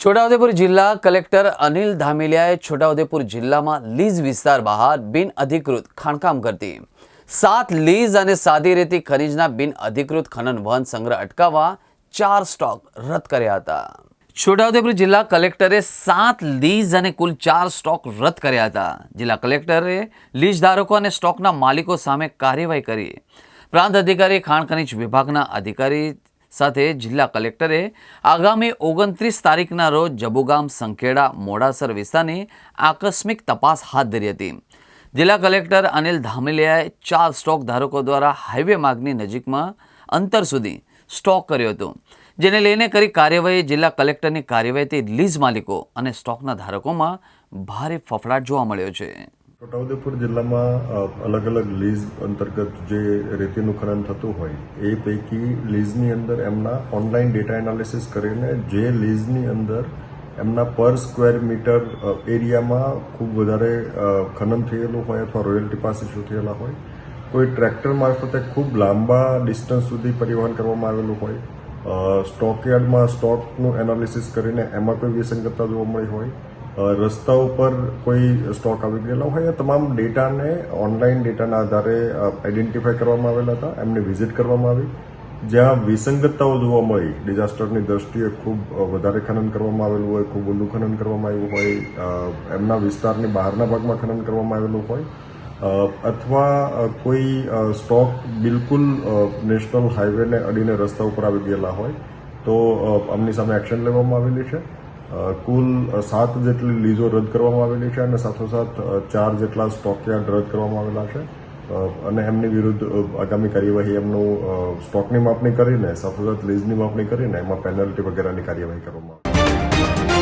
છોટાઉદેપુર જિલ્લા કલેક્ટર અનિલ ધામેલિયાએ છોટાઉદેપુર જિલ્લામાં લીઝ વિસ્તાર બહાર બિન અધિકૃત ખાણકામ કરતી. સાત લીઝ અને સાદી રેતી ખનીજના બિન અધિકૃત ખનન વહન સંગ્રહ અટકાવવા ચાર સ્ટોક રદ કર્યા હતા. છોટાઉદેપુર જિલ્લા કલેક્ટરે સાત લીઝ અને કુલ ચાર સ્ટોક રદ કર્યા હતા. જિલ્લા કલેક્ટરે લીઝ ધારકો અને સ્ટોકના માલિકો સામે કાર્યવાહી કરી. પ્રાંત અધિકારી ખાણ ખનીજ વિભાગના અધિકારી સાથે જિલ્લા કલેક્ટરે આગામી ઓગણત્રીસ તારીખના રોજ જબુગામ, સંખેડા, મોડાસર વિસ્તારની આકસ્મિક તપાસ હાથ ધરી હતી. જિલ્લા કલેક્ટર અનિલ ધામેલિયાએ ચાર સ્ટોક ધારકો દ્વારા હાઈવે માર્ગની નજીકમાં અંતર સુધી સ્ટોક કર્યો હતો. જેને લઈને કરી કાર્યવાહી જિલ્લા કલેક્ટરની કાર્યવાહીથી લીઝ માલિકો અને સ્ટોકના ધારકોમાં ભારે ફફડાટ જોવા મળ્યો છે. છોટાઉદેપુર જિલ્લામાં અલગ અલગ લીઝ અંતર્ગત જે રેતીનું ખનન થતું હોય, એ પૈકી લીઝની અંદર એમના ઓનલાઈન ડેટા એનાલિસિસ કરીને જે લીઝની અંદર એમના પર સ્ક્વેર મીટર એરિયામાં ખૂબ વધારે ખનન થયેલું હોય અથવા રોયલ્ટી પાસ ઇસ્યુ થયેલા હોય, કોઈ ટ્રેક્ટર મારફતે ખૂબ લાંબા ડિસ્ટન્સ સુધી પરિવહન કરવામાં આવેલું હોય સ્ટોકયાર્ડમાં સ્ટોકનું એનાલિસિસ કરીને એમાં કોઈ વિસંગતતા જોવા મળી હોય રસ્તા ઉપર કોઈ સ્ટોક આવી ગયેલા હોય તમામ ડેટાને, ઓનલાઈન ડેટાના આધારે આઈડેન્ટિફાય કરવામાં આવેલા હતા, એમને વિઝિટ કરવામાં આવી. જ્યાં વિસંગતતાઓ જોવા મળી ડિઝાસ્ટરની દ્રષ્ટિએ ખૂબ વધારે ખનન કરવામાં આવેલું હોય, ખૂબ ઊંડું ખનન કરવામાં આવ્યું હોય એમના વિસ્તારની બહારના ભાગમાં ખનન કરવામાં આવેલું હોય અથવા કોઈ સ્ટોક બિલકુલ નેશનલ હાઈવેને અડીને રસ્તા ઉપર આવી ગયેલા હોય, તો આમની સામે એક્શન લેવામાં આવેલી છે. કુલ સાત જેટલી લીઝો રદ કરવામાં આવેલી છે અને સાથોસાથ ચાર જેટલા સ્ટોકયાર્ડ રદ કરવામાં આવેલા છે. અને એમની વિરુદ્ધ આગામી કાર્યવાહી એમનું સ્ટોકની માપણી કરીને, સાથોસાથ લીઝની માપણી કરીને એમાં પેનલ્ટી વગેરેની કાર્યવાહી કરવામાં આવશે